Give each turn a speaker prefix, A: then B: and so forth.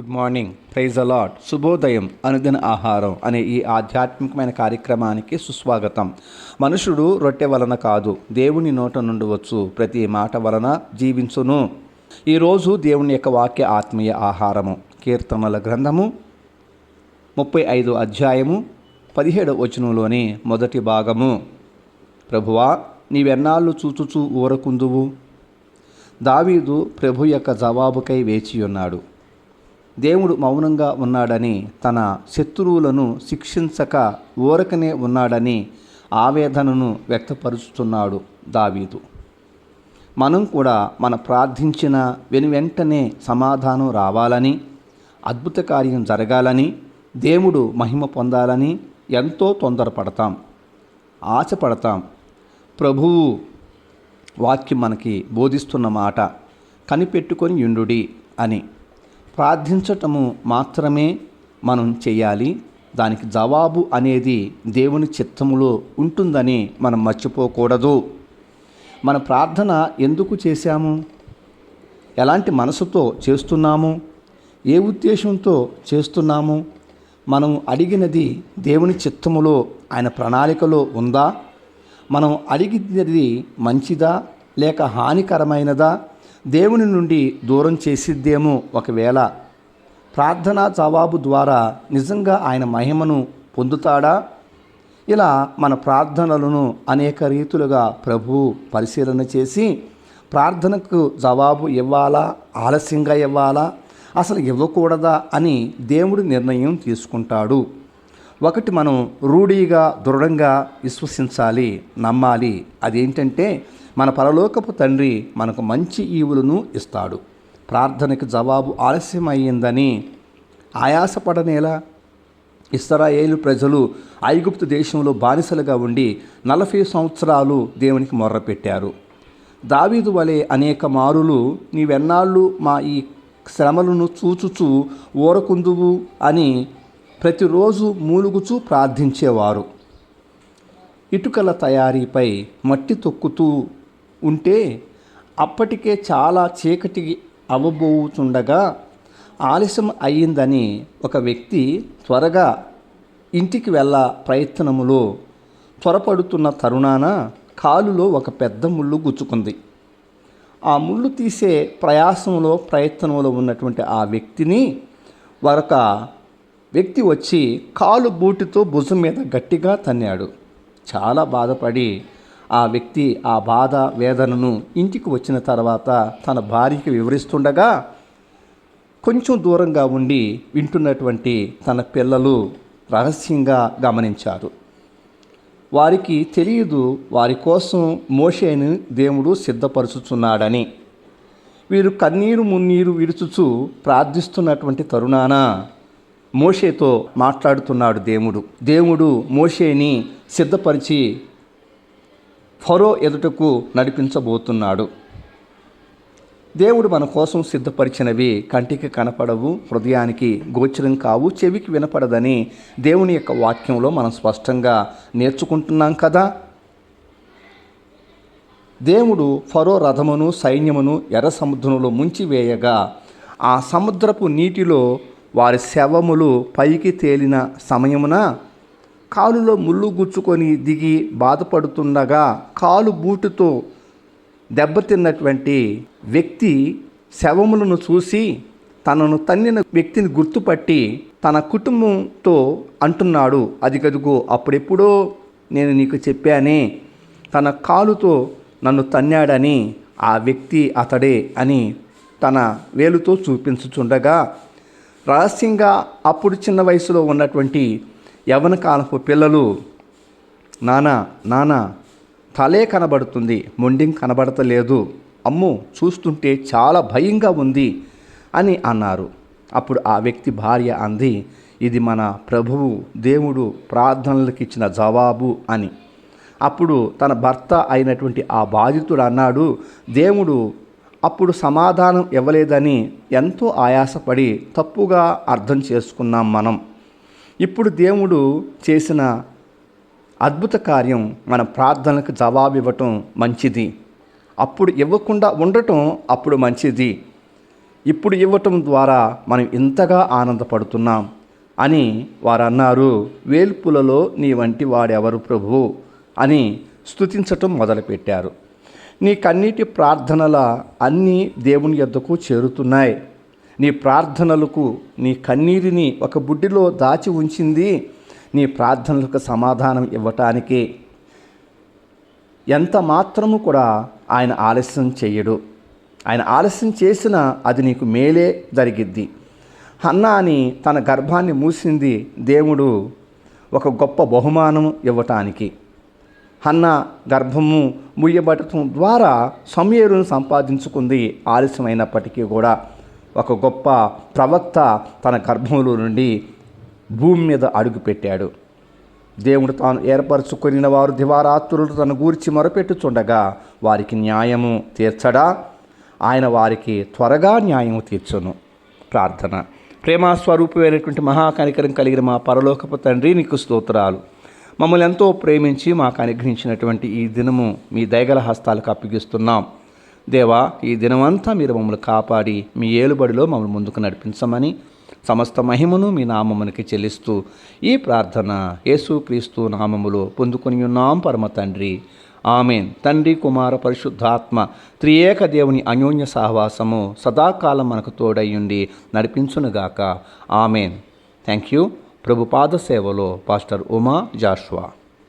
A: Good morning praise allot శుభోదయం అనుదిన ఆహారం అనే ఈ ఆధ్యాత్మికమైన కార్యక్రమానికి సుస్వాగతం. మనుషుడు రొట్టె వలన కాదు దేవుని నోట నుండి వచ్చు. ప్రతి మాట వలన జీవించును. ఈరోజు దేవుని యొక్క వాక్య ఆత్మీయ ఆహారము. కీర్తనల గ్రంథము ముప్పై ఐదు అధ్యాయము పదిహేడు వచనంలోని మొదటి భాగము. ప్రభువా నీవెన్నాళ్ళు చూచుచూ ఊరకుందువు? దావీదు ప్రభు యొక్క జవాబుకై వేచి ఉన్నాడు దేవుడు మౌనంగా ఉన్నాడని తన శత్రువులను శిక్షించక ఊరకనే ఉన్నాడని ఆవేదనను వ్యక్తపరుస్తున్నాడు దావీదు. మనం కూడా మన ప్రార్థించిన వెను వెంటనే సమాధానం రావాలని అద్భుత కార్యం జరగాలని దేవుడు మహిమ పొందాలని ఎంతో తొందరపడతాం ఆశపడతాం. ప్రభువు వాక్యం మనకి బోధిస్తున్న మాట కనిపెట్టుకొని యుండుడి అని. ప్రార్థించటము మాత్రమే మనం చేయాలి. దానికి జవాబు అనేది దేవుని చిత్తములో ఉంటుందని మనం మర్చిపోకూడదు. మన ప్రార్థన ఎందుకు చేశాము? ఎలాంటి మనసుతో చేస్తున్నాము? ఏ ఉద్దేశంతో చేస్తున్నాము? మనం అడిగినది దేవుని చిత్తములో ఆయన ప్రణాళికలో ఉందా? మనం అడిగినది మంచిదా? లేక హానికరమైనదా? దేవుని నుండి దూరం చేసిద్దేమో ఒకవేళ ప్రార్థనా జవాబు ద్వారా నిజంగా ఆయన మహిమను పొందుతాడా? ఇలా మన ప్రార్థనలను అనేక రీతులుగా ప్రభు పరిశీలన చేసి ప్రార్థనకు జవాబు ఇవ్వాలా? ఆలస్యంగా ఇవ్వాలా? అసలు ఇవ్వకూడదా? అని దేవుడు నిర్ణయం తీసుకుంటాడు. ఒకటి మనం రూఢీగా దృఢంగా విశ్వసించాలి నమ్మాలి. అదేంటంటే మన పరలోకపు తండ్రి మనకు మంచి ఈవులను ఇస్తాడు. ప్రార్థనకు జవాబు ఆలస్యమయ్యిందని ఆయాసపడనేలా ఇస్రాయేలు ప్రజలు ఐగుప్తు దేశంలో బానిసలుగా ఉండి నలభై సంవత్సరాలు దేవునికి మొర్రపెట్టారు. దావీదు వలె అనేక మారులు నీవెన్నాళ్ళు మా ఈ శ్రమలను చూచుచూ ఊరకుందువు అని ప్రతిరోజు మూలుగుచూ ప్రార్థించేవారు. ఇటుకల తయారీపై మట్టి తొక్కుతూ ఉంటే అప్పటికే చాలా చీకటి అవ్వబోతుండగా ఆలస్యం అయ్యిందని ఒక వ్యక్తి త్వరగా ఇంటికి వెళ్ళ ప్రయత్నములో త్వరపడుతున్న తరుణాన కాలులో ఒక పెద్ద ముళ్ళు గుచ్చుకుంది. ఆ ముళ్ళు తీసే ప్రయాసంలో ప్రయత్నంలో ఉన్నటువంటి ఆ వ్యక్తిని వరక వ్యక్తి వచ్చి కాలు బూటితో భుజం మీద గట్టిగా తన్నాడు. చాలా బాధపడి ఆ వ్యక్తి ఆ బాధ వేదనను ఇంటికి వచ్చిన తర్వాత తన భార్యకి వివరిస్తుండగా కొంచెం దూరంగా ఉండి వింటున్నటువంటి తన పిల్లలు రహస్యంగా గమనించారు. వారికి తెలియదు వారి కోసం మోషేను దేవుడు సిద్ధపరుచుచున్నాడని. వీరు కన్నీరు మున్నీరు విడుచుచు ప్రార్థిస్తున్నటువంటి తరుణాన మోషేతో మాట్లాడుతున్నాడు దేవుడు. దేవుడు మోషేని సిద్ధపరిచి ఫరో ఎదుటకు నడిపించబోతున్నాడు. దేవుడు మన కోసం సిద్ధపరిచినవి కంటికి కనపడవు హృదయానికి గోచరం కావు చెవికి వినపడదని దేవుని యొక్క వాక్యంలో మనం స్పష్టంగా నేర్చుకుంటున్నాం కదా. దేవుడు ఫరో రథమును సైన్యమును ఎర్ర సముద్రంలో ముంచివేయగా ఆ సముద్రపు నీటిలో వారి శవములు పైకి తేలిన సమయమున కాలులో ముళ్ళు గుచ్చుకొని దిగి బాధపడుతుండగా కాలు బూటుతో దెబ్బతిన్నటువంటి వ్యక్తి శవములను చూసి తనను తన్నిన వ్యక్తిని గుర్తుపట్టి తన కుటుంబంతో అంటున్నాడు. అది గదుగో అప్పుడెప్పుడో నేను నీకు చెప్పానే తన కాలుతో నన్ను తన్నాడని ఆ వ్యక్తి అతడే అని తన వేలుతో చూపించుచుండగా రహస్యంగా అప్పుడు చిన్న వయసులో ఉన్నటువంటి యవన కాలపు పిల్లలు నానా నానా తలే కనబడుతుంది మొండిం కనబడతలేదు అమ్మో చూస్తుంటే చాలా భయంగా ఉంది అని అన్నారు. అప్పుడు ఆ వ్యక్తి భార్య అంది ఇది మన ప్రభువు దేవుడు ప్రార్థనలకు ఇచ్చిన జవాబు అని. అప్పుడు తన భర్త అయినటువంటి ఆ బాధితుడు అన్నాడు దేవుడు అప్పుడు సమాధానం ఇవ్వలేదని ఎంతో ఆయాసపడి తప్పుగా అర్థం చేసుకున్నాం మనం. ఇప్పుడు దేవుడు చేసిన అద్భుత కార్యం మన ప్రార్థనలకు జవాబు ఇవ్వటం మంచిది. అప్పుడు ఇవ్వకుండా ఉండటం అప్పుడు మంచిది. ఇప్పుడు ఇవ్వటం ద్వారా మనం ఇంతగా ఆనందపడుతున్నాం అని వారు అన్నారు వేల్పులలో నీ వంటి వాడెవరు ప్రభు? అని స్తుతించటం మొదలుపెట్టారు. నీ కన్నీటి ప్రార్థనల అన్నీ దేవుని యొద్దకు చేరుతున్నాయి. నీ ప్రార్థనలకు నీ కన్నీరిని ఒక బుడ్డిలో దాచి ఉంచింది నీ ప్రార్థనలకు సమాధానం ఇవ్వటానికి. ఎంత మాత్రము కూడా ఆయన ఆలస్యం చేయడు. ఆయన ఆలస్యం చేసినా అది నీకు మేలే జరిగిద్ది. హన్నా అని తన గర్భాన్ని మూసింది దేవుడు ఒక గొప్ప బహుమానం ఇవ్వటానికి. హన్న గర్భము ముయ్యబడటం ద్వారా సమయరును సంపాదించుకుంది ఆలస్యమైనప్పటికీ కూడా ఒక గొప్ప ప్రవక్త తన గర్భంలో నుండి భూమి మీద అడుగుపెట్టాడు దేవుడు తాను ఏర్పరచుకొనిన వారు దివారాత్రులు తన గూర్చి మొరపెట్టుచుండగా వారికి న్యాయము తీర్చడా? ఆయన వారికి త్వరగా న్యాయము తీర్చును. ప్రార్థన. ప్రేమాస్వరూపమైనటువంటి మహాకనికరం కలిగిన మా పరలోకపు తండ్రి నీకు స్తోత్రాలు. మమ్మల్ని ఎంతో ప్రేమించి మాకు అనుగ్రహించినటువంటి ఈ దినము మీ దయగల హస్తాలకు అప్పగిస్తున్నాం. దేవా ఈ దినమంతా మీరు మమ్మల్ని కాపాడి మీ ఏలుబడిలో మమ్మల్ని ముందుకు నడిపించమని సమస్త మహిమను మీ నామమునికి చెల్లిస్తూ ఈ ప్రార్థన యేసుక్రీస్తు నామములో పొందుకొని ఉన్నాం పరమ తండ్రి. ఆమెన్. తండ్రి కుమార పరిశుద్ధాత్మ త్రియేక దేవుని అన్యోన్య సహవాసము సదాకాలం మనకు తోడయ్యుండి నడిపించునుగాక. ఆమెన్. థ్యాంక్ యూ प्रभुपाद सेवलो पास्टर उमा जाश्वा।